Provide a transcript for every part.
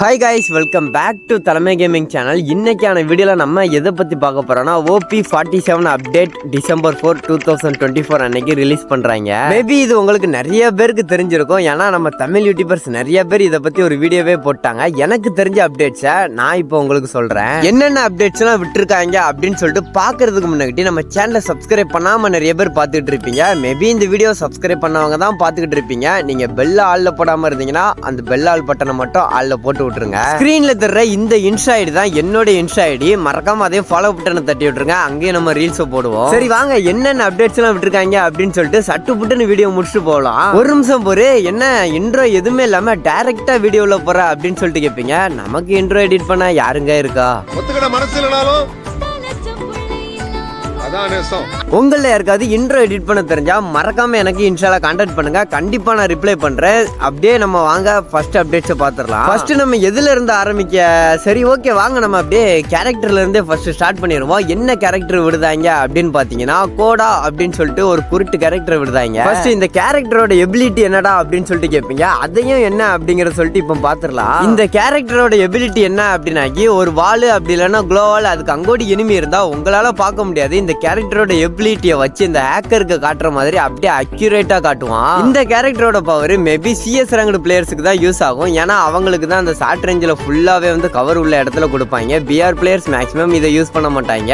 Hi guys welcome back to Thalaimai gaming channel இன்றைக்கான வீடியோவில் நம்ம எதை பற்றி பார்க்க போகிறோம்னா OB forty seven update December four two thousand twenty four அன்னைக்கு ரிலீஸ் பண்ணுறாங்க மேபி இது உங்களுக்கு நிறைய பேருக்கு தெரிஞ்சிருக்கும். ஏன்னா நம்ம தமிழ் யூடியூபர்ஸ் நிறைய பேர் இதை பற்றி ஒரு வீடியோவே போட்டாங்க. எனக்கு தெரிஞ்ச அப்டேட்ஸை நான் இப்போ உங்களுக்கு சொல்கிறேன் என்னென்ன அப்டேட்ஸ்லாம் விட்டுருக்காங்க அப்படின்னு சொல்லிட்டு பார்க்கறதுக்கு முன்னாடி நம்ம சேனலை சப்ஸ்கிரைப் பண்ணாமல் நிறைய பேர் பார்த்துக்கிட்டு இருப்பீங்க. மேபி இந்த வீடியோ சப்ஸ்கிரைப் பண்ணவங்க தான் பார்த்துக்கிட்டு இருப்பீங்க. நீங்கள் பெல்ல ஆளில் போடாமல் இருந்தீங்கன்னா அந்த பெல் ஆள் பட்டனை மட்டும் ஆளில் போட்டு விட்டுருங்க ஸ்க்ரீன்ல தர்ற இந்த இன்ஸ்டா ஐடி தான் என்னோட இன்ஸ்டா ஐடி மறக்காம அதே ஃபாலோ பட்டனை தட்டி விட்டுருங்க அங்கேயும் நம்ம ரீல்ஸ் போடுவோம். சரி வாங்க. என்னென்ன அப்டேட்ஸ் எல்லாம் விட்டுருக்காங்க அப்படின்னு சொல்லிட்டு சட்டு புட்டுன்னு வீடியோ முடிச்சுட்டு போகலாம். ஒரு நிமிஷம் பொறு. என்ன இன்ட்ரோ எதுவுமே இல்லாம டைரக்டா வீடியோல போற அப்படின்னு சொல்லிட்டு கேட்பீங்க நமக்கு இன்ட்ரோ எடிட் பண்ண யாருங்க இருக்கா? ஒத்துக்கிட மனசு இல்லைனாலும் உங்களில் யாருக்காவது இன்ட்ரோ எடிட் பண்ண தெரிஞ்சா மறக்காம எனக்கு இன்ஸ்டால கான்டாக்ட் பண்ணுங்க. கண்டிப்பா நான் ரிப்ளை பண்றேன். அப்படியே நம்ம வாங்க ஃபர்ஸ்ட் அப்டேட்ஸை பார்த்துடலாம் ஃபர்ஸ்ட் நம்ம எதுல இருந்து ஆரம்பிக்க? சரி ஓகே வாங்க. நம்ம அப்படியே கேரக்டர்ல இருந்தே ஃபர்ஸ்ட் ஸ்டார்ட் பண்ணிடுவோம். என்ன கேரக்டர் விடுதாங்க அப்படின்னு பாத்தீங்கன்னா கோடா அப்படின்னு சொல்லிட்டு ஒரு குருட்டு கேரக்டர் விடுதாங்க. ஃபர்ஸ்ட் இந்த கேரக்டரோட எபிலிட்டி என்னடா அப்படின்னு சொல்லிட்டு கேட்பீங்க அதையும் என்ன அப்படிங்கறத சொல்லிட்டு இப்போ பார்த்துடலாம் இந்த கேரக்டரோட எபிலிட்டி என்ன அப்படின்னாக்கி ஒரு வால் அப்படி இல்லைன்னா குளோவால் அதுக்கு அங்கோடி எனிமி இருந்தா உங்களால பார்க்க முடியாது. இந்த கேரக்டரோட எபிலிட்டியை வச்சு இந்த ஹேக்கருக்கு காட்டுற மாதிரி அப்படியே அக்யூரேட்டா காட்டுவான். இந்த கேரக்டரோட பவர் மேபி சிஎஸ் ரேங்கடு பிளேயர்ஸுக்கு தான் யூஸ் ஆகும். ஏன்னா அவங்களுக்கு தான் அந்த ஷார்ட் ரேஞ்சில் ஃபுல்லாகவே வந்து கவர் உள்ள இடத்துல கொடுப்பாங்க. பிஆர் பிளேயர்ஸ் மேக்ஸிமம் இதை யூஸ் பண்ண மாட்டாங்க.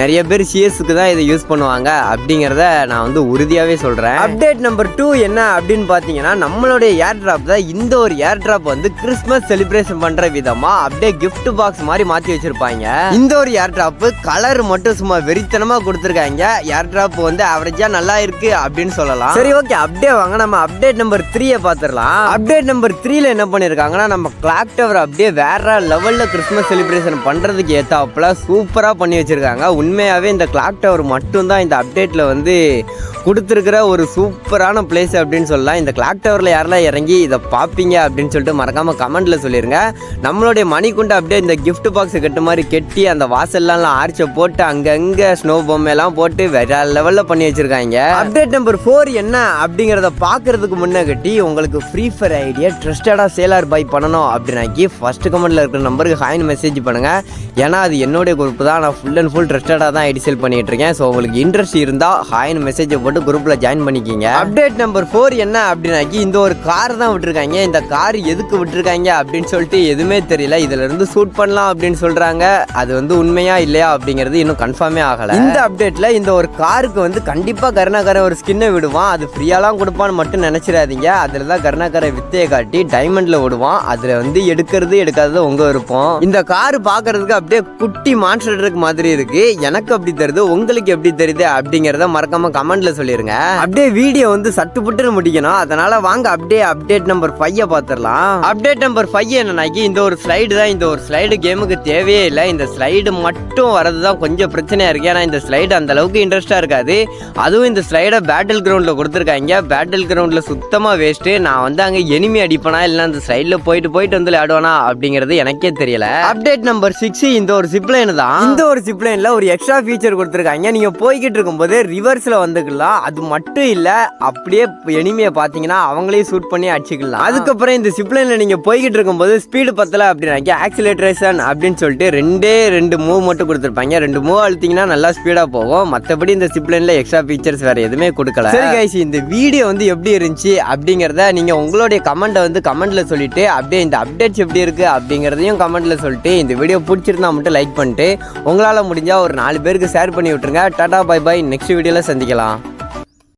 நிறைய பேர் சிஎஸ்க்கு தான் இதை யூஸ் பண்ணுவாங்க அப்படிங்கிறத நான் வந்து உறுதியாகவே சொல்கிறேன் அப்டேட் நம்பர் டூ என்ன அப்படின்னு பார்த்தீங்கன்னா நம்மளுடைய ஏர் ட்ராப் தான் இந்த ஒரு ஏர் ட்ராப் வந்து கிறிஸ்மஸ் செலிப்ரேஷன் பண்ணுற விதமாக அப்படியே கிஃப்ட் பாக்ஸ் மாதிரி மாற்றி வச்சிருப்பாங்க. இந்த ஒரு ஏர் ட்ராப்பு கலர் மட்டும் சும்மா வெறித்தனமாக கொடுத்துருக்காங்க. ஏர்ட்ராப் வந்து அவரேஜா நல்லா இருக்கு அப்படின்னு சொல்லலாம். சரி ஓகே அப்டே வாங்க. நம்ம அப்டேட் நம்பர் த்ரீயை பார்த்துடலாம். அப்டேட் நம்பர் த்ரீல என்ன பண்ணியிருக்காங்கன்னா நம்ம கிளாக் டவர் அப்படியே வேற லெவலில் கிறிஸ்மஸ் செலிப்ரேஷன் பண்ணுறதுக்கு ஏத்தாப்புல சூப்பராக பண்ணி வச்சிருக்காங்க. உண்மையாகவே இந்த கிளாக் டவர் மட்டும்தான் இந்த அப்டேட்டில் வந்து கொடுத்துருக்கிற ஒரு சூப்பரான பிளேஸ் அப்படின்னு சொல்லலாம். இந்த கிளாக் டவரில் யாரெல்லாம் இறங்கி இதை பார்ப்பீங்க அப்படின்னு சொல்லிட்டு மறக்காம கமெண்ட்டில் சொல்லிடுங்க நம்மளுடைய மணிக்குண்டு அப்படியே இந்த கிஃப்ட் பாக்ஸ் கட்டு மாதிரி கெட்டி அந்த வாசல்லாம் ஆர்ச்சை போட்டு அங்கங்கே ஸ்னோ பொம்மையெல்லாம் போட்டு வேற லெவலில் பண்ணி வச்சுருக்காங்க. அப்டேட் நம்பர் ஃபோர் என்ன அப்படிங்கிறத பார்க்கறதுக்கு முன்னே கட்டி உங்களுக்கு ஃப்ரீ ஃபயர் ஐடியா ட்ரஸ்டடாக சேலார் பை பண்ணணும் அப்படின்னாக்கி ஃபர்ஸ்ட் கமெண்ட்டில் இருக்கிற நம்பருக்கு ஹாயின் மெசேஜ் பண்ணுங்கள் ஏன்னா அது என்னுடைய குரூப் தான். நான் ஃபுல் அண்ட் ஃபுல் ட்ரஸ்டடாக தான் ஐடி சேல் பண்ணிட்டு இருக்கேன். ஸோ உங்களுக்கு இன்ட்ரெஸ்ட் இருந்தால் ஹாயின் மெசேஜை போட்டு குரூப்பில் ஜாயின் பண்ணிக்கிங்க. அப்டேட் நம்பர் ஃபோர் என்ன அப்படின்னாக்கி இந்த ஒரு கார் தான் விட்டுருக்காங்க. இந்த கார் எதுக்கு விட்டுருக்காங்க அப்படின்னு சொல்லிட்டு எதுவுமே தெரியல. இதுலேருந்து ஷூட் பண்ணலாம் அப்படின்னு சொல்கிறாங்க அது வந்து உண்மையா இல்லையா அப்படிங்கிறது இன்னும் கன்ஃபார்மே ஆகலை. இந்த அப்டேட்ல இந்த ஒரு காருக்கு வந்து கண்டிப்பா கருணாகரன் ஒரு ஸ்கின்னை விடுவான். அது ஃப்ரீயாலாம் கொடுப்பான்னு மட்டும் நினைச்சிடாதீங்க. அதில் தான் கருணாகரன் வித்தையை காட்டி டைமண்ட்ல விடுவான் அதுல வந்து எடுக்கிறது எடுக்காதது உங்க விருப்பம். இந்த கார் பார்க்குறதுக்கு அப்படியே குட்டி மான்ஸ்டர் ட்ரக் மாதிரி இருக்கு. எனக்கு அப்படி தெரியுது உங்களுக்கு எப்படி தெரியுது அப்படிங்கிறத மறக்காம கமெண்ட்ல சொல்லிருங்க. அப்படியே வீடியோ வந்து சட்டு புட்டுன்னு முடிக்கணும். அதனால வாங்க அப்படியே அப்டேட் நம்பர் ஃபைவ் பார்த்துடலாம் அப்டேட் நம்பர் ஃபைவ் என்னன்னாக்கி இந்த ஒரு ஸ்லைடு தான். இந்த ஒரு ஸ்லைடு கேமுக்கு தேவையே இல்லை. இந்த ஸ்லைடு மட்டும் வரது தான் கொஞ்சம் பிரச்சனையா இருக்கு. ஏன்னா இந்த ஸ்லைடு அந்தளவுக்கு இன்ட்ரெஸ்ட்டாக இருக்காது. அதுவும் இந்த ஸ்லைடை பேட்டில் கிரவுண்டில் கொடுத்துருக்காங்க. பேட்டில் கிரவுண்டில் சுத்தமாக வேஸ்ட்டு நான் வந்து அங்கே எனிமி அடிப்பேனா இல்லை அந்த ஸ்லைடில் போயிட்டு போயிட்டு வந்து விளையாடுவானா அப்படிங்கிறது எனக்கே தெரியல. அப்டேட் நம்பர் சிக்ஸ் இந்த ஒரு சிப்லைன் தான். இந்த ஒரு சிப்லைனில் ஒரு எக்ஸ்ட்ரா ஃபீச்சர் கொடுத்துருக்காங்க. நீங்கள் போய்கிட்டு இருக்கும்போது ரிவர்ஸில் வந்துக்கலாம். அது மட்டும் இல்லை அப்படியே எனிமையை பார்த்தீங்கன்னா அவங்களே ஷூட் பண்ணி அடிச்சுக்கலாம். அதுக்கப்புறம் இந்த சிப்லைனில் நீங்கள் போய்கிட்டு இருக்கும்போது ஸ்பீடு பத்தல அப்படின்னாக்கி ஆக்சிலேட்ரேஷன் அப்படின்னு சொல்லிட்டு ரெண்டே ரெண்டு மூவ் மட்டும் கொடுத்துருப்பாங்க. ரெண்டு மூவ் அழுத்திங்கன்னா நல்லா ஸ்பீடாக போகும். மற்றபடி இந்த சிப்லைனில் எக்ஸ்ட்ரா ஃபீச்சர்ஸ் வேறு எதுவுமே கொடுக்கல. சரி கைஸ் இந்த வீடியோ வந்து எப்படி இருந்துச்சு அப்படிங்கிறத நீங்கள் உங்களுடைய கமெண்ட்டை வந்து கமெண்ட்டில் சொல்லிட்டு அப்படியே இந்த அப்டேட்ஸ் எப்படி இருக்குது அப்படிங்கிறதையும் கமெண்ட்டில் சொல்லிட்டு இந்த வீடியோ பிடிச்சிருந்தா மட்டும் லைக் பண்ணிட்டு உங்களால் முடிஞ்சால் ஒரு நாலு பேருக்கு ஷேர் பண்ணி விட்டுருங்க. டாடா பை பை நெக்ஸ்ட் வீடியோவில் சந்திக்கலாம்.